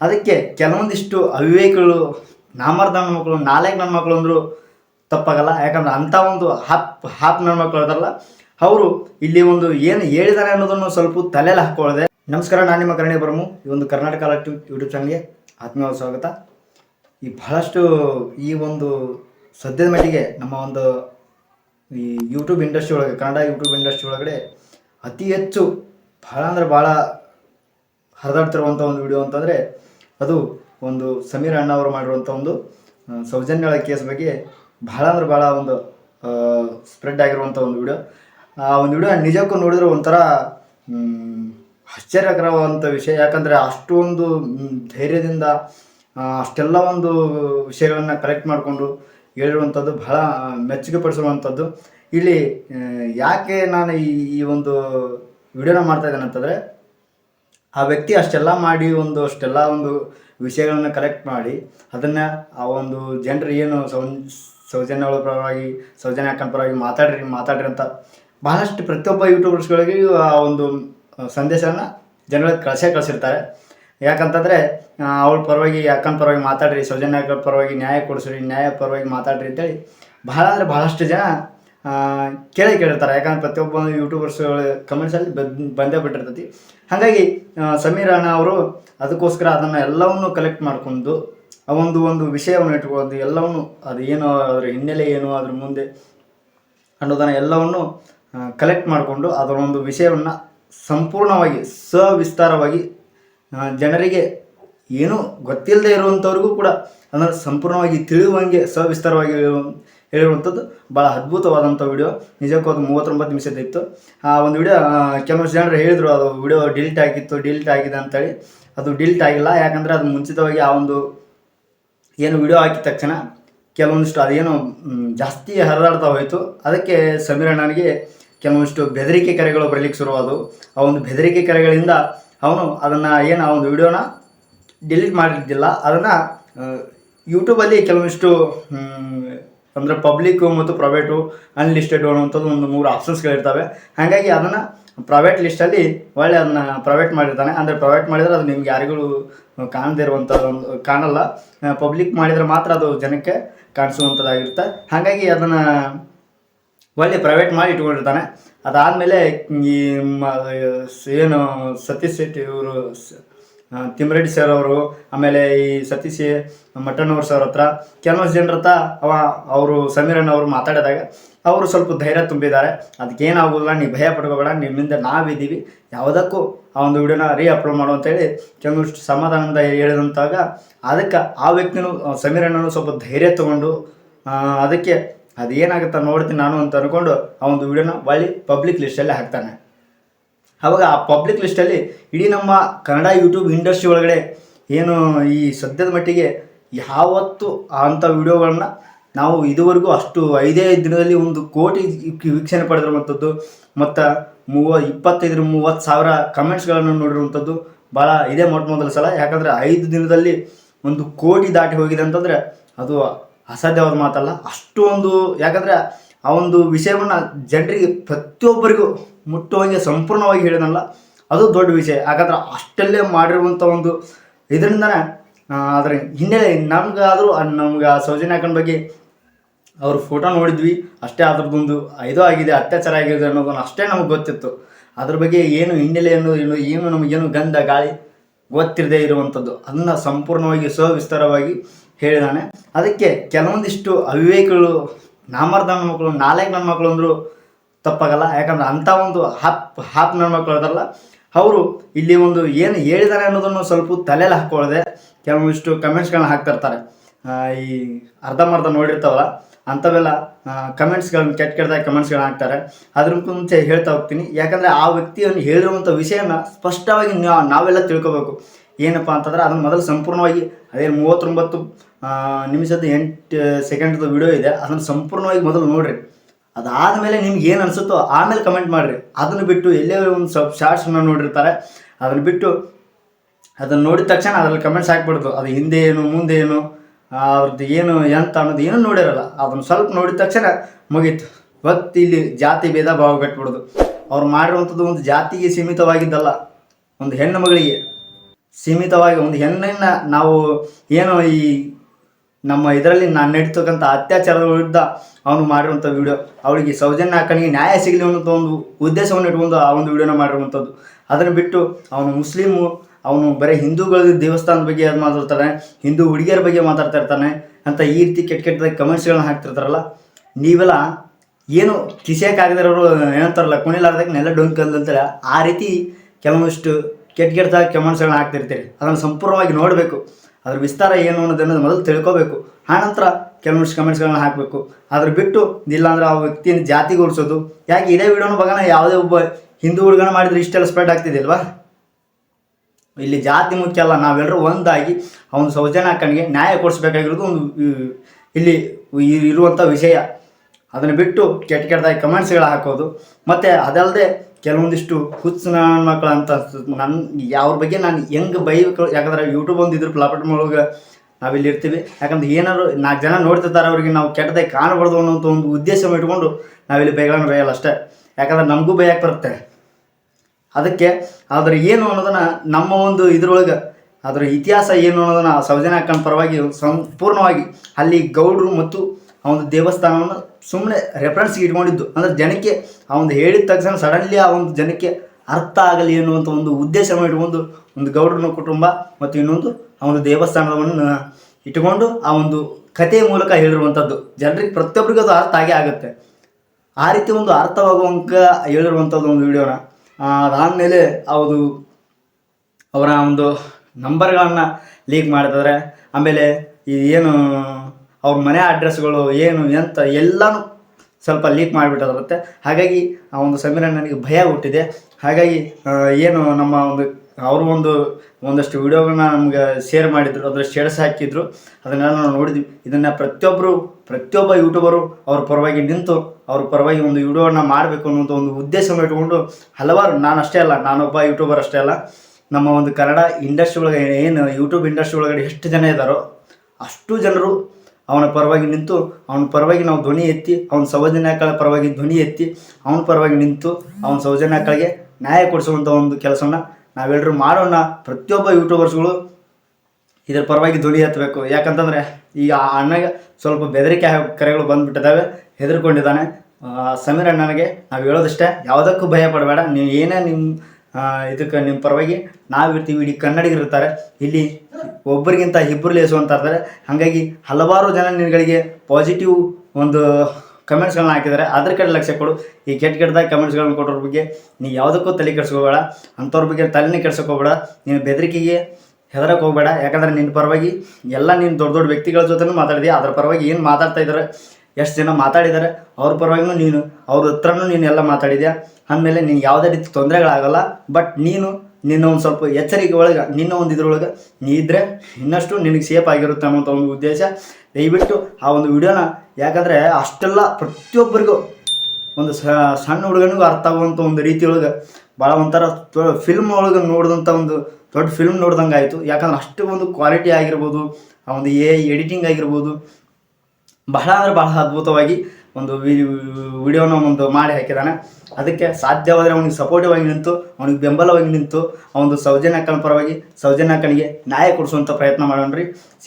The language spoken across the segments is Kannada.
ಅದಕ್ಕೆ ಕೆಲವೊಂದಿಷ್ಟು ಅವಿವೇಕಗಳು ನಾಮರ್ದ ಮಕ್ಕಳು ನಾಲ್ಕು ನನ್ನ ಮಕ್ಕಳು ಅಂದರೂ ತಪ್ಪಾಗಲ್ಲ. ಯಾಕಂದ್ರೆ ಅಂಥ ಒಂದು ಹಾಪ್ ಹಾಪ್ ನನ್ನ ಮಕ್ಕಳು ಅದಲ್ಲ ಅವರು ಇಲ್ಲಿ ಒಂದು ಏನು ಹೇಳಿದ್ದಾರೆ ಅನ್ನೋದನ್ನು ಸ್ವಲ್ಪ ತಲೆಯಲ್ಲಿ ಹಾಕ್ಕೊಳ್ಳದೆ. ನಮಸ್ಕಾರ, ನಾನು ನಿಮ್ಮ ಕರ್ಣಿ ಬರಮು ಈ ಒಂದು ಕರ್ನಾಟಕ ಯೂಟ್ಯೂಬ್ ಚಾನಲ್ಗೆ ಆತ್ಮೀಯ ಸ್ವಾಗತ. ಈ ಬಹಳಷ್ಟು ಈ ಒಂದು ಸದ್ಯದ ಮಟ್ಟಿಗೆ ನಮ್ಮ ಒಂದು ಈ ಯೂಟ್ಯೂಬ್ ಇಂಡಸ್ಟ್ರಿ ಒಳಗೆ, ಕನ್ನಡ ಯೂಟ್ಯೂಬ್ ಇಂಡಸ್ಟ್ರಿ ಒಳಗಡೆ ಅತಿ ಹೆಚ್ಚು ಭಾಳ ಅಂದ್ರೆ ಭಾಳ ಹರಿದಾಡ್ತಿರುವಂಥ ಒಂದು ವಿಡಿಯೋ ಅಂತಂದರೆ ಅದು ಒಂದು ಸಮೀರ್ ಅಣ್ಣ ಅವರು ಮಾಡಿರುವಂಥ ಒಂದು ಸೌಜನ್ಯಗಳ ಕೇಸ್ ಬಗ್ಗೆ ಭಾಳ ಅಂದ್ರೆ ಭಾಳ ಒಂದು ಸ್ಪ್ರೆಡ್ ಆಗಿರುವಂಥ ಒಂದು ವಿಡಿಯೋ ಆ ಒಂದು ವಿಡಿಯೋ ನಿಜಕ್ಕೂ ನೋಡಿದ್ರೆ ಒಂಥರ ಆಶ್ಚರ್ಯಕರವಾದಂಥ ವಿಷಯ. ಯಾಕಂದರೆ ಅಷ್ಟೊಂದು ಧೈರ್ಯದಿಂದ ಅಷ್ಟೆಲ್ಲ ಒಂದು ವಿಷಯಗಳನ್ನು ಕಲೆಕ್ಟ್ ಮಾಡಿಕೊಂಡು ಹೇಳಿರುವಂಥದ್ದು ಬಹಳ ಮೆಚ್ಚುಗೆ ಪಡಿಸಿರುವಂಥದ್ದು. ಇಲ್ಲಿ ಯಾಕೆ ನಾನು ಈ ಈ ಒಂದು ವಿಡಿಯೋನ ಮಾಡ್ತಾ ಇದ್ದೇನೆ ಅಂತಂದರೆ ಆ ವ್ಯಕ್ತಿ ಅಷ್ಟೆಲ್ಲ ಮಾಡಿ ಒಂದು ಅಷ್ಟೆಲ್ಲ ಒಂದು ವಿಷಯಗಳನ್ನ ಕಲೆಕ್ಟ್ ಮಾಡಿ ಅದನ್ನು ಆ ಒಂದು ಜನರು ಏನು ಸೌಜನ್ಯಗಳ ಪರವಾಗಿ ಸೌಜನ್ಯ ಅಕ್ಕನ ಪರವಾಗಿ ಮಾತಾಡ್ರಿ ಮಾತಾಡ್ರಿ ಅಂತ ಬಹಳಷ್ಟು ಪ್ರತಿಯೊಬ್ಬ ಯೂಟ್ಯೂಬರ್ಸ್ಗಳಿಗೆ ಆ ಒಂದು ಸಂದೇಶವನ್ನು ಜನಗಳಿಗೆ ಕಳಿಸೇ ಕಳಿಸಿರ್ತಾರೆ. ಯಾಕಂತಂದರೆ ಅವಳ ಪರವಾಗಿ ಅಕ್ಕನ ಪರವಾಗಿ ಮಾತಾಡ್ರಿ ಸೌಜನ್ಯ ಪರವಾಗಿ ನ್ಯಾಯ ಕೊಡಿಸ್ರಿ, ನ್ಯಾಯ ಪರವಾಗಿ ಮಾತಾಡ್ರಿ ಅಂತೇಳಿ ಬಹಳ ಅಂದರೆ ಬಹಳಷ್ಟು ಜನ ಕೇಳೇ ಕೇಳಿರ್ತಾರೆ ಯಾಕಂದ್ರೆ ಪ್ರತಿಯೊಬ್ಬ ಯೂಟ್ಯೂಬರ್ಸ್ ಕಮೆಂಟ್ಸಲ್ಲಿ ಬಂದ್ ಬಿಟ್ಟಿರ್ತೈತಿ. ಹಾಗಾಗಿ ಸಮೀರ್ ಅಣ್ಣ ಅವರು ಅದಕ್ಕೋಸ್ಕರ ಅದನ್ನು ಎಲ್ಲವನ್ನು ಕಲೆಕ್ಟ್ ಮಾಡ್ಕೊಂಡು, ಆ ಒಂದು ಒಂದು ವಿಷಯವನ್ನು ಇಟ್ಕೊಂಡು, ಎಲ್ಲವನ್ನು, ಅದು ಏನು, ಅದರ ಹಿನ್ನೆಲೆ ಏನು, ಅದ್ರ ಮುಂದೆ ಅನ್ನೋದನ್ನು ಎಲ್ಲವನ್ನು ಕಲೆಕ್ಟ್ ಮಾಡಿಕೊಂಡು, ಅದರ ಒಂದು ವಿಷಯವನ್ನು ಸಂಪೂರ್ಣವಾಗಿ, ಸವಿಸ್ತಾರವಾಗಿ ಜನರಿಗೆ ಏನೂ ಗೊತ್ತಿಲ್ಲದೆ ಇರುವಂಥವ್ರಿಗೂ ಕೂಡ ಅದನ್ನು ಸಂಪೂರ್ಣವಾಗಿ ತಿಳಿಯುವಂಗೆ, ಸವಿಸ್ತಾರವಾಗಿ ಹೇಳಿರುವಂಥದ್ದು. ಭಾಳ ಅದ್ಭುತವಾದಂಥ ವಿಡಿಯೋ ನಿಜಕ್ಕೂ ಅದು ಮೂವತ್ತೊಂಬತ್ತು ನಿಮಿಷದ ಇತ್ತು. ಆ, ಒಂದು ವಿಡಿಯೋ ಕೆಲವೊಂದು ಜನರು ಹೇಳಿದರು, ಅದು ವಿಡಿಯೋ ಡಿಲೀಟ್ ಆಗಿತ್ತು ಡಿಲೀಟ್ ಆಗಿದೆ ಅಂತೇಳಿ. ಅದು ಡಿಲೀಟ್ ಆಗಿಲ್ಲ, ಯಾಕಂದರೆ ಅದು ಮುಂಚಿತವಾಗಿ ಆ ಒಂದು ಏನು ವಿಡಿಯೋ ಹಾಕಿದ ತಕ್ಷಣ ಕೆಲವೊಂದಿಷ್ಟು ಅದೇನು ಜಾಸ್ತಿ ಹರಿದಾಡ್ತಾ ಹೋಯಿತು. ಅದಕ್ಕೆ ಸಮೀರ ಅಣ್ಣನಿಗೆ ಕೆಲವೊಂದಿಷ್ಟು ಬೆದರಿಕೆ ಕರೆಗಳು ಬರಲಿಕ್ಕೆ ಶುರುವಾದವು. ಆ ಒಂದು ಬೆದರಿಕೆ ಕರೆಗಳಿಂದ ಅವನು ಅದನ್ನು ಏನು, ಆ ಒಂದು ವಿಡಿಯೋನ ಡಿಲೀಟ್ ಮಾಡಿದ್ದಿಲ್ಲ ಅದನ್ನು ಯೂಟ್ಯೂಬಲ್ಲಿ ಕೆಲವೊಂದಿಷ್ಟು ಅಂದರೆ ಪಬ್ಲಿಕ್ಕು ಮತ್ತು ಪ್ರೈವೇಟು ಅನ್ಲಿಸ್ಟೆಡ್ ಅನ್ನುವಂಥದ್ದು ಒಂದು ಮೂರು ಆಪ್ಷನ್ಸ್ಗಳಿರ್ತವೆ ಹಾಗಾಗಿ ಅದನ್ನು ಪ್ರೈವೇಟ್ ಲಿಸ್ಟಲ್ಲಿ ಒಳ್ಳೆ ಅದನ್ನು ಪ್ರೈವೇಟ್ ಮಾಡಿರ್ತಾನೆ. ಅಂದರೆ ಪ್ರೈವೇಟ್ ಮಾಡಿದರೆ ಅದು ನಿಮ್ಗೆ ಯಾರಿಗೂ ಕಾಣದೇ ಇರುವಂಥದ್ದು ಒಂದು ಕಾಣಲ್ಲ. ಪಬ್ಲಿಕ್ ಮಾಡಿದರೆ ಮಾತ್ರ ಅದು ಜನಕ್ಕೆ ಕಾಣಿಸುವಂಥದ್ದಾಗಿರುತ್ತೆ. ಹಾಗಾಗಿ ಅದನ್ನು ಒಳ್ಳೆ ಪ್ರೈವೇಟ್ ಮಾಡಿ ಇಟ್ಕೊಂಡಿರ್ತಾನೆ. ಅದಾದಮೇಲೆ ಈ ಏನು ಸತೀಶ್ ಶೆಟ್ಟಿ ಇವರು ತಿಮ್ರೆಡ್ಡಿ ಸರ್ ಅವರು, ಆಮೇಲೆ ಈ ಸತೀಶ್ ಮಟನ್ ಅವ್ರ ಸರ್ ಹತ್ರ ಕೆಲವೊಂದು ಜನರ ಹತ್ರ ಅವ, ಅವರು ಸಮೀರಣ್ಣ ಅವರು ಮಾತಾಡಿದಾಗ ಅವರು ಸ್ವಲ್ಪ ಧೈರ್ಯ ತುಂಬಿದ್ದಾರೆ. ಅದಕ್ಕೇನಾಗೋಲ್ಲ ನೀವು ಭಯ ಪಡ್ಕೋಬೇಡ ನಿಮ್ಮಿಂದ ನಾವಿದ್ದೀವಿ. ಯಾವುದಕ್ಕೂ ಆ ಒಂದು ವಿಡಿಯೋನ ರೀ ಅಪ್ಲೋಡ್ ಮಾಡು ಅಂತೇಳಿ ಕೆಲವೊಂದಿಷ್ಟು ಸಮಾಧಾನದಿಂದ ಹೇಳಿದಂತಾಗ ಅದಕ್ಕೆ ಆ ವ್ಯಕ್ತಿನೂ ಸಮೀರಣ್ಣನೂ ಸ್ವಲ್ಪ ಧೈರ್ಯ ತಗೊಂಡು ಅದಕ್ಕೆ ಅದೇನಾಗುತ್ತೆ ನೋಡ್ತೀನಿ ನಾನು ಅಂತ ಅಂದ್ಕೊಂಡು ಆ ಒಂದು ವಿಡಿಯೋನ ಒಳ್ಳೆ ಪಬ್ಲಿಕ್ ಲಿಸ್ಟಲ್ಲಿ ಹಾಕ್ತಾನೆ. ಅವಾಗ ಆ ಪಬ್ಲಿಕ್ ಲಿಸ್ಟಲ್ಲಿ ಇಡೀ ನಮ್ಮ ಕನ್ನಡ ಯೂಟ್ಯೂಬ್ ಇಂಡಸ್ಟ್ರಿ ಒಳಗಡೆ ಏನು ಈ ಸದ್ಯದ ಮಟ್ಟಿಗೆ ಯಾವತ್ತು ಅಂಥ ವಿಡಿಯೋಗಳನ್ನ ನಾವು ಇದುವರೆಗೂ ಅಷ್ಟು ಐದೇ ದಿನದಲ್ಲಿ ಒಂದು ಕೋಟಿ ವೀಕ್ಷಣೆ ಪಡೆದಿರುವಂಥದ್ದು, ಮತ್ತು ಮೂವ, ಇಪ್ಪತ್ತೈದರ ಮೂವತ್ತು ಸಾವಿರ ಕಮೆಂಟ್ಸ್ಗಳನ್ನು ನೋಡಿರುವಂಥದ್ದು ಭಾಳ ಇದೇ ಮೊಟ್ಟ ಮೊದಲ ಸಲ. ಯಾಕಂದರೆ ಐದು ದಿನದಲ್ಲಿ ಒಂದು ಕೋಟಿ ದಾಟಿ ಹೋಗಿದೆ ಅಂತಂದರೆ ಅದು ಅಸಾಧ್ಯವಾದ ಮಾತಲ್ಲ. ಅಷ್ಟು ಒಂದು ಯಾಕಂದರೆ ಆ ಒಂದು ವಿಷಯವನ್ನು ಜನರಿಗೆ ಪ್ರತಿಯೊಬ್ಬರಿಗೂ ಮುಟ್ಟುವಂಗೆ ಸಂಪೂರ್ಣವಾಗಿ ಹೇಳಿದನಲ್ಲ, ಅದು ದೊಡ್ಡ ವಿಷಯ. ಯಾಕಂದ್ರೆ ಅಷ್ಟಲ್ಲೇ ಮಾಡಿರುವಂಥ ಒಂದು ಇದರಿಂದನೇ ಅದರ ಹಿನ್ನೆಲೆ ನಮ್ಗಾದರೂ ನಮ್ಗೆ ಆ ಸೌಜನ್ಯ ಹಾಕೊಂಡ ಬಗ್ಗೆ ಅವ್ರ ಫೋಟೋ ನೋಡಿದ್ವಿ, ಅಷ್ಟೇ ಅದ್ರದ್ದೊಂದು ಇದು ಆಗಿದೆ, ಅತ್ಯಾಚಾರ ಆಗಿದೆ ಅನ್ನೋದನ್ನು ಅಷ್ಟೇ ನಮಗೆ ಗೊತ್ತಿತ್ತು. ಅದ್ರ ಬಗ್ಗೆ ಏನು ಹಿನ್ನೆಲೆ ಏನು ಏನು ಏನು ನಮಗೇನು ಗಂಧ, ಗಾಳಿ ಗೊತ್ತಿರದೇ ಇರುವಂಥದ್ದು. ಅದನ್ನು ಸಂಪೂರ್ಣವಾಗಿ ಸವಿಸ್ತಾರವಾಗಿ ಹೇಳಿದಾನೆ. ಅದಕ್ಕೆ ಕೆಲವೊಂದಿಷ್ಟು ಅವಿವೇಕಗಳು, ನಾಮರ್ದ ಮಕ್ಕಳು, ನಾಲ್ಕು ನನ್ನ ಮಕ್ಕಳು ಅಂದರೂ ತಪ್ಪಾಗಲ್ಲ. ಯಾಕಂದ್ರೆ ಅಂಥ ಒಂದು ಹಾಪ್ ಹಾಪ್ ನನ್ನ ಮಕ್ಕಳು ಅದಲ್ಲ ಅವರು ಇಲ್ಲಿ ಒಂದು ಏನು ಹೇಳಿದ್ದಾರೆ ಅನ್ನೋದನ್ನು ಸ್ವಲ್ಪ ತಲೆಯಲ್ಲಿ ಹಾಕ್ಕೊಳ್ಳದೆ ಕೆಲವೊಂದಿಷ್ಟು ಕಮೆಂಟ್ಸ್ಗಳನ್ನ ಹಾಕ್ತಿರ್ತಾರೆ. ಈ ಅರ್ಧಂಬರ್ಧ ನೋಡಿರ್ತಾವಲ್ಲ, ಅಂಥವೆಲ್ಲ ಕಮೆಂಟ್ಸ್ಗಳನ್ನ ಕೆಟ್ಟ ಕೆಟ್ಟದಾಗಿ ಕಮೆಂಟ್ಸ್ಗಳನ್ನ ಹಾಕ್ತಾರೆ. ಅದ್ರ ಮುಂಚೆ ಹೇಳ್ತಾ ಹೋಗ್ತೀನಿ. ಯಾಕಂದರೆ ಆ ವ್ಯಕ್ತಿಯನ್ನು ಹೇಳಿರುವಂಥ ವಿಷಯನ ಸ್ಪಷ್ಟವಾಗಿ ನಾವೆಲ್ಲ ತಿಳ್ಕೊಬೇಕು. ಏನಪ್ಪ ಅಂತಂದ್ರೆ ಅದನ್ನು ಮೊದಲು ಸಂಪೂರ್ಣವಾಗಿ, ಅದೇ ಮೂವತ್ತೊಂಬತ್ತು ನಿಮಿಷದ ಎಂಟು ಸೆಕೆಂಡ್ದು ವಿಡಿಯೋ ಇದೆ. ಅದನ್ನು ಸಂಪೂರ್ಣವಾಗಿ ಮೊದಲು ನೋಡ್ರಿ. ಅದಾದಮೇಲೆ ನಿಮ್ಗೆ ಏನು ಅನಿಸುತ್ತೋ ಆಮೇಲೆ ಕಮೆಂಟ್ ಮಾಡಿರಿ. ಅದನ್ನು ಬಿಟ್ಟು ಎಲ್ಲೇ ಒಂದು ಸ್ವಲ್ಪ ಶಾರ್ಟ್ಸನ್ನ ನೋಡಿರ್ತಾರೆ. ಅದನ್ನು ಬಿಟ್ಟು ಅದನ್ನು ನೋಡಿದ ತಕ್ಷಣ ಅದರಲ್ಲಿ ಕಮೆಂಟ್ಸ್ ಹಾಕ್ಬಿಡ್ತು ಅದು ಹಿಂದೆ ಏನು, ಮುಂದೆ ಏನು ಅವ್ರದ್ದು ಏನು, ಎಂತ ಅನ್ನೋದು ಏನೂ ನೋಡಿರಲ್ಲ. ಅದನ್ನು ಸ್ವಲ್ಪ ನೋಡಿದ ತಕ್ಷಣ ಮುಗೀತು. ಭಕ್ತಿ ಇಲ್ಲಿ ಜಾತಿ ಭೇದ ಭಾವ ಕಟ್ಬಿಡೋದು ಅವ್ರು ಮಾಡಿರುವಂಥದ್ದು ಒಂದು ಜಾತಿಗೆ ಸೀಮಿತವಾಗಿದ್ದಲ್ಲ, ಒಂದು ಹೆಣ್ಣು ಮಗಳಿಗೆ ಸೀಮಿತವಾಗಿ, ಒಂದು ಹೆಣ್ಣನ್ನು ನಾವು ಏನು ಈ ನಮ್ಮ ಇದರಲ್ಲಿ ನಾನು ನಡೀತಕ್ಕಂಥ ಅತ್ಯಾಚಾರದ ವಿರುದ್ಧ ಅವನು ಮಾಡಿರುವಂಥ ವಿಡಿಯೋ ಅವಳಿಗೆ ಸೌಜನ್ಯ ಅಕ್ಕನಿಗೆ ನ್ಯಾಯ ಸಿಗಲಿ ಅನ್ನೋಂಥ ಒಂದು ಉದ್ದೇಶವನ್ನು ಇಟ್ಕೊಂಡು ಆ ಒಂದು ವಿಡಿಯೋನ ಮಾಡಿರುವಂಥದ್ದು. ಅದನ್ನು ಬಿಟ್ಟು ಅವನು ಮುಸ್ಲಿಮು ಅವನು ಬರೀ ಹಿಂದೂಗಳ ದೇವಸ್ಥಾನದ ಬಗ್ಗೆ ಅದು ಮಾತಾಡ್ತಾನೆ, ಹಿಂದೂ ಹುಡುಗಿಯರ ಬಗ್ಗೆ ಮಾತಾಡ್ತಾ ಇರ್ತಾನೆ ಅಂತ ಈ ರೀತಿ ಕೆಟ್ಟ ಕೆಟ್ಟದಾಗ ಕಮೆಂಟ್ಸ್ಗಳನ್ನ ಹಾಕ್ತಿರ್ತಾರಲ್ಲ, ನೀವೆಲ್ಲ ಏನು ಕಿಸೆಯಕ್ಕಾಗದಿರೋರು ಏನಂತಾರಲ್ಲ ಕುಣಿಲಾರ್ದಾಗ ನೆಲ ಡೊಂಕ್ ಅಂತಾರೆ ಆ ರೀತಿ ಕೆಲವೊಂದಿಷ್ಟು ಕೆಟ್ಟ ಕೆಟ್ಟದಾಗ ಕಮೆಂಟ್ಸ್ಗಳನ್ನ ಹಾಕ್ತಿರ್ತೀರಿ. ಅದನ್ನು ಸಂಪೂರ್ಣವಾಗಿ ನೋಡಬೇಕು. ಅದ್ರ ವಿಸ್ತಾರ ಏನು ಅನ್ನೋದನ್ನು ಮೊದಲು ತಿಳ್ಕೊಬೇಕು. ಆನಂತರ ಕೆಲವೊಂದಿಷ್ಟು ಕಮೆಂಟ್ಸ್ಗಳನ್ನ ಹಾಕಬೇಕು. ಅದ್ರ ಬಿಟ್ಟು ಇಲ್ಲಾಂದ್ರೆ ಆ ವ್ಯಕ್ತಿಯನ್ನು ಜಾತಿಗೊಳಿಸೋದು ಯಾಕೆ ಇದೇ ವಿಡಿಯೋನ ಬಗ್ಗೆ ಯಾವುದೇ ಒಬ್ಬ ಹಿಂದೂ ಹುಡುಗನ ಮಾಡಿದ್ರೆ ಇಷ್ಟೆಲ್ಲ ಸ್ಪ್ರೆಡ್ ಆಗ್ತಿದೆಯಲ್ವಾ ಇಲ್ಲಿ ಜಾತಿ ಮುಖ್ಯ ಅಲ್ಲ. ನಾವೆಲ್ಲರೂ ಒಂದಾಗಿ ಅವನು ಸೌಜನ್ಯ ಅಕ್ಕನಿಗೆ ನ್ಯಾಯ ಕೊಡಿಸ್ಬೇಕಾಗಿರೋದು ಒಂದು ಇಲ್ಲಿ ಇರುವಂಥ ವಿಷಯ. ಅದನ್ನು ಬಿಟ್ಟು ಕೆಟ್ಟ ಕೆಟ್ಟದಾಗಿ ಕಮೆಂಟ್ಸ್ಗಳು ಹಾಕೋದು. ಮತ್ತು ಅದಲ್ಲದೆ ಕೆಲವೊಂದಿಷ್ಟು ಹುಚ್ಚು ನನ್ನ ಅಂತ ನನ್ನ ಯಾವ್ರ ಬಗ್ಗೆ ನಾನು ಹೆಂಗೆ ಬೈಬೇಕು? ಯಾಕಂದ್ರೆ ಯೂಟ್ಯೂಬ್ ಒಂದು ಇದ್ರ ಪ್ಲಾಟ್ಫಾರ್ಮ್ ಒಳಗೆ ನಾವಿಲ್ಲಿ ಇರ್ತೀವಿ. ಯಾಕಂದ್ರೆ ಏನಾದ್ರು ನಾಲ್ಕು ಜನ ನೋಡ್ತಿರ್ತಾರೆ ಅವ್ರಿಗೆ ನಾವು ಕೆಟ್ಟದಾಗಿ ಕಾಣಬಾರ್ದು ಅನ್ನೋಂಥ ಒಂದು ಉದ್ದೇಶ ಇಟ್ಕೊಂಡು ನಾವಿಲ್ಲಿ ಬೈಗಳನ್ನ ಬೈಯಲ್ಲ ಅಷ್ಟೇ. ಯಾಕಂದ್ರೆ ನಮಗೂ ಬೈಯಕ್ಕೆ ಬರುತ್ತೆ. ಅದಕ್ಕೆ ಆದರೆ ಏನು ಅನ್ನೋದನ್ನ ನಮ್ಮ ಒಂದು ಇದ್ರೊಳಗೆ ಅದರ ಇತಿಹಾಸ ಏನು ಅನ್ನೋದನ್ನ ಸೌಜನ್ಯ ಅಕ್ಕನ ಪರವಾಗಿ ಸಂಪೂರ್ಣವಾಗಿ ಅಲ್ಲಿ ಗೌಡರು ಮತ್ತು ಆ ಒಂದು ದೇವಸ್ಥಾನವನ್ನು ಸುಮ್ಮನೆ ರೆಫರೆನ್ಸ್ಗೆ ಇಟ್ಕೊಂಡಿದ್ದು. ಅಂದರೆ ಜನಕ್ಕೆ ಆ ಒಂದು ಹೇಳಿದ ತಕ್ಷಣ ಸಡನ್ಲಿ ಆ ಒಂದು ಜನಕ್ಕೆ ಅರ್ಥ ಆಗಲಿ ಅನ್ನುವಂಥ ಒಂದು ಉದ್ದೇಶವನ್ನು ಇಟ್ಕೊಂಡು ಒಂದು ಗೌಡ್ರನ ಕುಟುಂಬ ಮತ್ತು ಇನ್ನೊಂದು ಆ ಒಂದು ದೇವಸ್ಥಾನವನ್ನು ಇಟ್ಟುಕೊಂಡು ಆ ಒಂದು ಕಥೆಯ ಮೂಲಕ ಹೇಳಿರುವಂಥದ್ದು. ಜನರಿಗೆ ಪ್ರತಿಯೊಬ್ಬರಿಗೂ ಅದು ಅರ್ಥ ಆಗೇ ಆಗುತ್ತೆ. ಆ ರೀತಿ ಒಂದು ಅರ್ಥವಾಗುವಂಕ ಹೇಳಿರುವಂಥದ್ದು ಒಂದು ವಿಡಿಯೋನ. ಅದಾದಮೇಲೆ ಅವರು ಅವರ ಒಂದು ನಂಬರ್ಗಳನ್ನು ಲೀಕ್ ಮಾಡಿದ್ರೆ, ಆಮೇಲೆ ಈ ಏನು ಅವ್ರ ಮನೆ ಅಡ್ರೆಸ್ಗಳು ಏನು, ಎಂತ ಎಲ್ಲನೂ ಸ್ವಲ್ಪ ಲೀಕ್ ಮಾಡಿಬಿಟ್ಟಿರುತ್ತೆ ಹಾಗಾಗಿ ಆ ಒಂದು ಸಮೀರ ನನಗೆ ಭಯ ಹುಟ್ಟಿದೆ. ಹಾಗಾಗಿ ಏನು ನಮ್ಮ ಒಂದು, ಅವರು ಒಂದು, ಒಂದಷ್ಟು ವಿಡಿಯೋಗಳನ್ನ ನಮ್ಗೆ ಶೇರ್ ಮಾಡಿದ್ರು ಅದರ ಸ್ಟೇಟಸ್ ಹಾಕಿದ್ರು. ಅದನ್ನೆಲ್ಲ ನಾವು ನೋಡಿದ್ವಿ. ಇದನ್ನು ಪ್ರತಿಯೊಬ್ಬರು ಪ್ರತಿಯೊಬ್ಬ ಯೂಟ್ಯೂಬರು ಅವ್ರ ಪರವಾಗಿ ನಿಂತು, ಅವ್ರ ಪರವಾಗಿ ಒಂದು ವಿಡಿಯೋನ ಮಾಡಬೇಕು ಅನ್ನೋದು ಒಂದು ಉದ್ದೇಶವನ್ನು ಇಟ್ಕೊಂಡು ಹಲವಾರು ನಾನು ಅಷ್ಟೇ ಅಲ್ಲ, ನಾನೊಬ್ಬ ಯೂಟ್ಯೂಬರ್ ಅಷ್ಟೇ ಅಲ್ಲ, ನಮ್ಮ ಒಂದು ಕನ್ನಡ ಇಂಡಸ್ಟ್ರಿ ಒಳಗೆ ಏನು ಯೂಟ್ಯೂಬ್ ಇಂಡಸ್ಟ್ರಿ ಒಳಗಡೆ ಎಷ್ಟು ಜನ ಇದ್ದಾರೋ, ಅಷ್ಟು ಜನರು ಅವನ ಪರವಾಗಿ ನಿಂತು, ಅವನ ಪರವಾಗಿ ನಾವು ಧ್ವನಿ ಎತ್ತಿ, ಅವನ ಸೌಜನ್ಯಗಳ ಪರವಾಗಿ ಧ್ವನಿ ಎತ್ತಿ, ಅವನ ಪರವಾಗಿ ನಿಂತು, ಅವನ ಸೌಜನ್ಯಾಕಳಿಗೆ ನ್ಯಾಯ ಕೊಡಿಸುವಂಥ ಒಂದು ಕೆಲಸವನ್ನು ನಾವೆಲ್ಲರೂ ಮಾಡೋಣ. ಪ್ರತಿಯೊಬ್ಬ ಯೂಟ್ಯೂಬರ್ಸ್ಗಳು ಇದರ ಪರವಾಗಿ ಧ್ವನಿ ಎತ್ತಬೇಕು. ಯಾಕಂತಂದರೆ ಈಗ ಆ ಅಣ್ಣಗೆ ಸ್ವಲ್ಪ ಬೆದರಿಕೆ ಕರೆಗಳು ಬಂದುಬಿಟ್ಟಿದ್ದಾವೆ ಹೆದರ್ಕೊಂಡಿದ್ದಾನೆ. ಸಮೀರ್ ಅಣ್ಣನಿಗೆ ನಾವು ಹೇಳೋದಷ್ಟೇ. ಯಾವುದಕ್ಕೂ ಭಯ ಪಡಬೇಡ. ನೀವು ಏನೇ ನಿಮ್ಮ ಇದಕ್ಕೆ ನಿಮ್ಮ ಪರವಾಗಿ ನಾವಿರ್ತೀವಿ ಇಡೀ ಕನ್ನಡಿಗರು ಇರ್ತಾರೆ. ಇಲ್ಲಿ ಒಬ್ಬರಿಗಿಂತ ಇಬ್ಬರು ಲೇಸು ಅಂತ ಇರ್ತಾರೆ. ಹಾಗಾಗಿ ಹಲವಾರು ಜನ ನಿನ್ಗಳಿಗೆ ಪಾಸಿಟಿವ್ ಒಂದು ಕಮೆಂಟ್ಸ್ಗಳನ್ನ ಹಾಕಿದ್ದಾರೆ. ಅದ್ರ ಕಡೆ ಲಕ್ಷ್ಯ ಕೊಡು. ಈ ಕೆಟ್ಟ ಕೆಟ್ಟದಾಗ ಕಮೆಂಟ್ಸ್ಗಳನ್ನ ಕೊಟ್ಟೋರ ಬಗ್ಗೆ ನೀ ಯಾವುದಕ್ಕೂ ತಲೆ ಕೆಡ್ಸ್ಕೋಬೇಡ ಅಂಥವ್ರ ಬಗ್ಗೆ ತಲೆನೇ ಕೆಡ್ಸ್ಕೋಬೇಡ ನೀನು ಬೆದರಿಕೆಗೆ ಹೆದರಕ್ಕೆ ಹೋಗಬೇಡ. ಯಾಕಂದ್ರೆ ನಿನ್ನ ಪರವಾಗಿ ಎಲ್ಲ ನೀನು ದೊಡ್ಡ ದೊಡ್ಡ ವ್ಯಕ್ತಿಗಳ ಜೊತೆನೂ ಮಾತಾಡಿದೆ ಅದ್ರ ಪರವಾಗಿ ಏನು ಮಾತಾಡ್ತಾ ಇದ್ದಾರೆ? ಎಷ್ಟು ಜನ ಮಾತಾಡಿದ್ದಾರೆ ಅವ್ರ ಪರವಾಗಿನೂ ನೀನು, ಅವ್ರ ಹತ್ರನೂ ನೀನು ಎಲ್ಲ ಮಾತಾಡಿದ್ಯಾ? ಆಮೇಲೆ ನೀನು ಯಾವುದೇ ರೀತಿ ತೊಂದರೆಗಳಾಗಲ್ಲ ಬಟ್ ನೀನು ನಿನ್ನ ಒಂದು ಸ್ವಲ್ಪ ಎಚ್ಚರಿಕೆ ಒಳಗೆ, ನಿನ್ನ ಒಂದು ಇದ್ರೊಳಗೆ ನೀ ಇದ್ದರೆ ಇನ್ನಷ್ಟು ನಿನಗೆ ಸೇಫ್ ಆಗಿರುತ್ತೆ ಅನ್ನೋಂಥ ಒಂದು ಉದ್ದೇಶ. ದಯವಿಟ್ಟು ಆ ಒಂದು ವಿಡಿಯೋನ, ಯಾಕಂದರೆ ಅಷ್ಟೆಲ್ಲ ಪ್ರತಿಯೊಬ್ಬರಿಗೂ ಒಂದು ಸಣ್ಣ ಹುಡುಗನಿಗೂ ಅರ್ಥ ಆಗುವಂಥ ಒಂದು ರೀತಿಯೊಳಗೆ ಭಾಳ ಒಂಥರ ಫಿಲ್ಮ್ ಒಳಗೆ ನೋಡಿದಂಥ ಒಂದು ದೊಡ್ಡ ಫಿಲ್ಮ್ ನೋಡ್ದಂಗೆ ಆಯಿತು ಯಾಕಂದ್ರೆ ಅಷ್ಟು ಒಂದು ಕ್ವಾಲಿಟಿ ಆಗಿರ್ಬೋದು, ಆ ಒಂದು ಎ ಎಡಿಟಿಂಗ್ ಆಗಿರ್ಬೋದು ಬಹಳ ಅಂದ್ರೆ ಬಹಳ ಅದ್ಭುತವಾಗಿ ಒಂದು ವಿಡಿಯೋನ ಒಂದು ಮಾಡಿ ಹಾಕಿದ್ದಾನೆ. ಅದಕ್ಕೆ ಸಾಧ್ಯವಾದರೆ ಅವನಿಗೆ ಸಪೋರ್ಟಿವ್ ಆಗಿ ನಿಂತು, ಅವನಿಗೆ ಬೆಂಬಲವಾಗಿ ನಿಂತು ಅವನು ಸೌಜನ್ಯ ಅಕ್ಕನ ಪರವಾಗಿ ಸೌಜನ್ಯ ಅಕ್ಕನಿಗೆ ನ್ಯಾಯ ಕೊಡಿಸುವಂಥ ಪ್ರಯತ್ನ ಮಾಡೋಣ್ರಿ.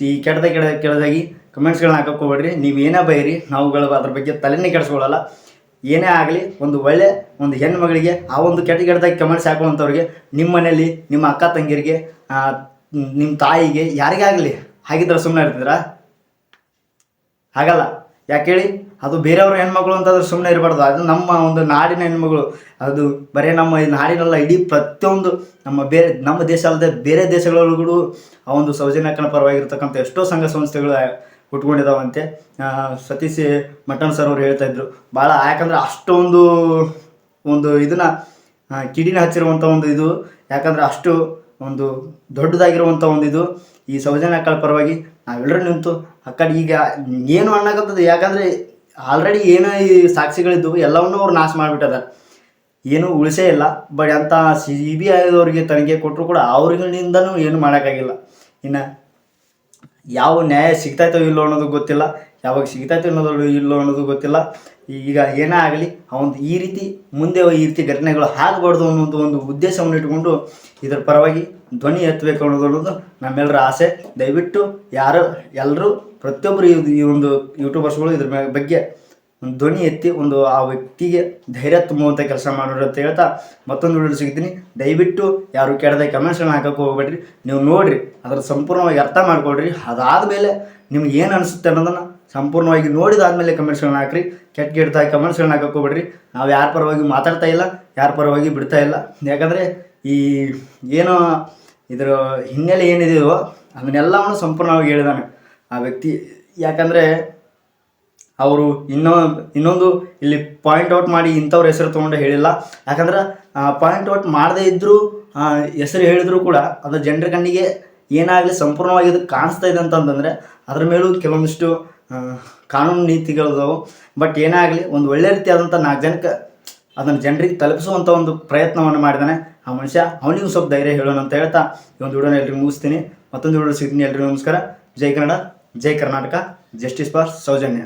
ಈ ಕೆಟ್ಟದ ಕೆಡ ಕೆಳದಾಗಿ ಕಮೆಂಟ್ಸ್ಗಳನ್ನ ಹಾಕಕ್ಕೆ ಹೋಗ್ಬೇಡ್ರಿ. ನೀವು ಏನೇ ಬೈರಿ ನಾವುಗಳು ಅದ್ರ ಬಗ್ಗೆ ತಲೆನೇ ಕೆಡಿಸ್ಕೊಳ್ಳಲ್ಲ. ಏನೇ ಆಗಲಿ, ಒಂದು ಒಳ್ಳೆ ಒಂದು ಹೆಣ್ಣು ಮಗಳಿಗೆ ಆ ಒಂದು ಕೆಟ್ಟ ಕೆಟ್ಟದಾಗಿ ಕಮೆಂಟ್ಸ್ ಹಾಕುವಂಥವ್ರಿಗೆ, ನಿಮ್ಮ ಮನೆಯಲ್ಲಿ, ನಿಮ್ಮ ಅಕ್ಕ ತಂಗಿರಿಗೆ ನಿಮ್ಮ ತಾಯಿಗೆ ಯಾರಿಗೇ ಆಗಲಿ ಹಾಗಿದ್ರೆ ಸುಮ್ಮನೆ ಇರ್ತಿದ್ರಾ ಆಗಲ್ಲ ಯಾಕೆ ಹೇಳಿ? ಅದು ಬೇರೆಯವ್ರ ಹೆಣ್ಮಗಳು ಅಂತಂದ್ರೆ ಸುಮ್ಮನೆ ಇರಬಾರ್ದು. ಅದು ನಮ್ಮ ಒಂದು ನಾಡಿನ ಹೆಣ್ಮಗಳು. ಅದು ಬರೀ ನಮ್ಮ ಈ ನಾಡಿನಲ್ಲ, ಇಡೀ ಪ್ರತಿಯೊಂದು ನಮ್ಮ ಬೇರೆ, ನಮ್ಮ ದೇಶ ಅಲ್ಲದೆ ಬೇರೆ ದೇಶಗಳೊಳಗೂ ಆ ಒಂದು ಸೌಜನ್ಯಕ್ಕನ ಪರವಾಗಿರ್ತಕ್ಕಂಥ ಎಷ್ಟೋ ಸಂಘ ಸಂಸ್ಥೆಗಳು ಹುಟ್ಕೊಂಡಿದ್ದಾವಂತೆ ಸತೀಶ್ ಮಟನ್ ಸರ್ ಅವರು ಹೇಳ್ತಾ ಇದ್ರು. ಭಾಳ ಯಾಕಂದ್ರೆ ಅಷ್ಟೊಂದು ಒಂದು ಇದನ್ನ ಕಿಡಿನ ಹಚ್ಚಿರುವಂಥ ಒಂದು ಇದು, ಯಾಕಂದ್ರೆ ಅಷ್ಟು ಒಂದು ದೊಡ್ಡದಾಗಿರುವಂಥ ಒಂದು ಇದು, ಈ ಸೌಜನ್ಯ ಪರವಾಗಿ ನಾವೆಲ್ಲರೂ ನಿಂತು ಕಡೆ ಈಗ ಏನು ಅನ್ನಕತ್ತದ ಯಾಕಂದರೆ ಆಲ್ರೆಡಿ ಏನೋ ಈ ಸಾಕ್ಷಿಗಳಿದ್ದವು, ಎಲ್ಲವನ್ನೂ ಅವ್ರು ನಾಶ ಮಾಡಿಬಿಟ್ಟದ ಏನೂ ಉಳಿಸೇ ಇಲ್ಲ. ಬಟ್ ಅಂತ ಸಿ ಬಿ ಐದವ್ರಿಗೆ ತನಿಖೆ ಕೊಟ್ಟರು ಕೂಡ ಅವ್ರಿಗಳಿಂದನೂ ಏನು ಮಾಡೋಕ್ಕಾಗಿಲ್ಲ. ಇನ್ನು ಯಾವ ನ್ಯಾಯ ಸಿಗ್ತಾಯ್ತೋ ಇಲ್ಲೋ ಅನ್ನೋದು ಗೊತ್ತಿಲ್ಲ. ಯಾವಾಗ ಸಿಗ್ತಾಯ್ತೋ ಅನ್ನೋದು ಇಲ್ಲೋ ಅನ್ನೋದು ಗೊತ್ತಿಲ್ಲ. ಈಗ ಏನೇ ಆಗಲಿ ಅವನು ಈ ರೀತಿ ಮುಂದೆ ಈ ರೀತಿ ಘಟನೆಗಳು ಆಗಬಾರ್ದು ಅನ್ನೋದು ಒಂದು ಉದ್ದೇಶವನ್ನು ಇಟ್ಕೊಂಡು ಇದರ ಪರವಾಗಿ ಧ್ವನಿ ಎತ್ತಬೇಕು ಅನ್ನೋದು ನಮ್ಮೆಲ್ಲರ ಆಸೆ. ದಯವಿಟ್ಟು ಯಾರು ಎಲ್ಲರೂ ಪ್ರತಿಯೊಬ್ಬರು ಈ- ಒಂದು ಯೂಟ್ಯೂಬರ್ಸ್ಗಳು ಇದ್ರ ಬಗ್ಗೆ ಒಂದು ಧ್ವನಿ ಎತ್ತಿ ಒಂದು ಆ ವ್ಯಕ್ತಿಗೆ ಧೈರ್ಯ ತುಂಬುವಂಥ ಕೆಲಸ ಮಾಡೋರು ಅಂತ ಹೇಳ್ತಾ ಮತ್ತೊಂದು ವಿಡಿಯೋ ಸಿಗ್ತೀನಿ. ದಯವಿಟ್ಟು ಯಾರು ಕೆಡದೆ ಕಮೆಂಟ್ಸ್ಗಳನ್ನ ಹಾಕೋಕೆ ಹೋಗ್ಬೇಡ್ರಿ. ನೀವು ನೋಡಿರಿ ಅದರ ಸಂಪೂರ್ಣವಾಗಿ ಅರ್ಥ ಮಾಡ್ಕೊಳ್ರಿ. ಅದಾದಮೇಲೆ ನಿಮ್ಗೆ ಏನು ಅನಿಸುತ್ತೆ ಅನ್ನೋದನ್ನು ಸಂಪೂರ್ಣವಾಗಿ ನೋಡಿದಾದಮೇಲೆ ಕಮೆಂಟ್ಸ್ಗಳನ್ನ ಹಾಕ್ರಿ. ಕೆಟ್ಟ ಕೆಟ್ಟದಾಗಿ ಕಮೆಂಟ್ಸ್ಗಳನ್ನ ಹಾಕಕ್ಕೆ ಹೋಗ್ಬೇಡ್ರಿ ನಾವು ಯಾರ ಪರವಾಗಿ ಮಾತಾಡ್ತಾ ಇಲ್ಲ, ಯಾರ ಪರವಾಗಿ ಬಿಡ್ತಾ ಇಲ್ಲ. ಯಾಕಂದರೆ ಈ ಏನೋ ಇದರ ಹಿನ್ನೆಲೆ ಏನಿದೆಯೋ ಅದನ್ನೆಲ್ಲವನ್ನು ಸಂಪೂರ್ಣವಾಗಿ ಹೇಳಿದಾನೆ ಆ ವ್ಯಕ್ತಿ. ಯಾಕಂದರೆ ಅವರು ಇನ್ನೂ, ಇನ್ನೊಂದು ಇಲ್ಲಿ ಪಾಯಿಂಟ್ ಔಟ್ ಮಾಡಿ ಇಂಥವ್ರ ಹೆಸರು ತೊಗೊಂಡು ಹೇಳಿಲ್ಲ. ಯಾಕಂದ್ರೆ ಪಾಯಿಂಟ್ ಔಟ್ ಮಾಡದೇ ಇದ್ದರೂ ಹೆಸರು ಹೇಳಿದ್ರು ಕೂಡ ಅದು ಜನರ ಕಣ್ಣಿಗೆ ಏನಾಗಲಿ ಸಂಪೂರ್ಣವಾಗಿ ಇದು ಕಾಣಿಸ್ತಾ ಇದೆ ಅಂತಂತಂದರೆ ಅದ್ರ ಮೇಲೂ ಕೆಲವೊಂದಿಷ್ಟು ಕಾನೂನು ನೀತಿಗಳಿದಾವೆ. ಬಟ್ ಏನೇ ಆಗಲಿ ಒಂದು ಒಳ್ಳೆ ರೀತಿಯಾದಂಥ ನಾಲ್ಕು ಜನಕ್ಕೆ ಅದನ್ನು ಜನರಿಗೆ ತಲುಪಿಸುವಂಥ ಒಂದು ಪ್ರಯತ್ನವನ್ನು ಮಾಡಿದಾನೆ ಆ ಮನುಷ್ಯ. ಅವನಿಗೂ ಸ್ವಲ್ಪ ಧೈರ್ಯ ಹೇಳೋಣ ಅಂತ ಹೇಳ್ತಾ ಈ ಒಂದು ವಿಡಿಯೋನ ಎಲ್ರಿಗೂ ಮುಗಿಸ್ತೀನಿ. ಮತ್ತೊಂದು ವಿಡಿಯೋ ಸಿಗ್ತೀನಿ ಎಲ್ರಿಗೂ ನಮಸ್ಕಾರ. ಜೈ ಕನ್ನಡ, ಜೈ Karnataka, justice for Soujanya.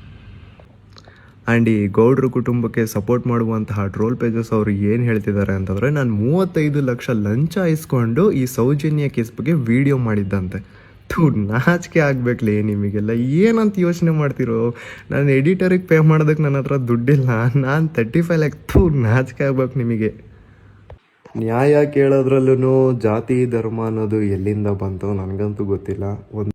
And ಈ ಗೌಡ್ರ ಕುಟುಂಬಕ್ಕೆ ಸಪೋರ್ಟ್ ಮಾಡುವಂತಹ ಟ್ರೋಲ್ ಪೇಜಸ್ ಅವರು ಏನು ಹೇಳ್ತಿದ್ದಾರೆ ಅಂತಂದರೆ, ನಾನು ಮೂವತ್ತೈದು ಲಕ್ಷ ಲಂಚ ಇಸ್ಕೊಂಡು ಈ ಸೌಜನ್ಯ ಕೇಸ್ ಬಗ್ಗೆ ವಿಡಿಯೋ ಮಾಡಿದ್ದಂತೆ. ಥೂ, ನಾಚಿಕೆ ಆಗ್ಬೇಕಲೇ ನಿಮಗೆಲ್ಲ. ಏನಂತ ಯೋಚನೆ ಮಾಡ್ತಿರೋ? ನಾನು ಎಡಿಟರಿಗೆ ಪೇ ಮಾಡೋದಕ್ಕೆ ನನ್ನ ಹತ್ರ ದುಡ್ಡಿಲ್ಲ. ನಾನು ತರ್ಟಿ ಫೈವ್ ಲ್ಯಾಕ್ ಥೂ, ನಾಚಿಕೆ ಆಗ್ಬೇಕು ನಿಮಗೆ. ನ್ಯಾಯ ಕೇಳೋದ್ರಲ್ಲೂ ಜಾತಿ, ಧರ್ಮ ಅನ್ನೋದು ಎಲ್ಲಿಂದ ಬಂತು ನನಗಂತೂ ಗೊತ್ತಿಲ್ಲ. ಒಂದು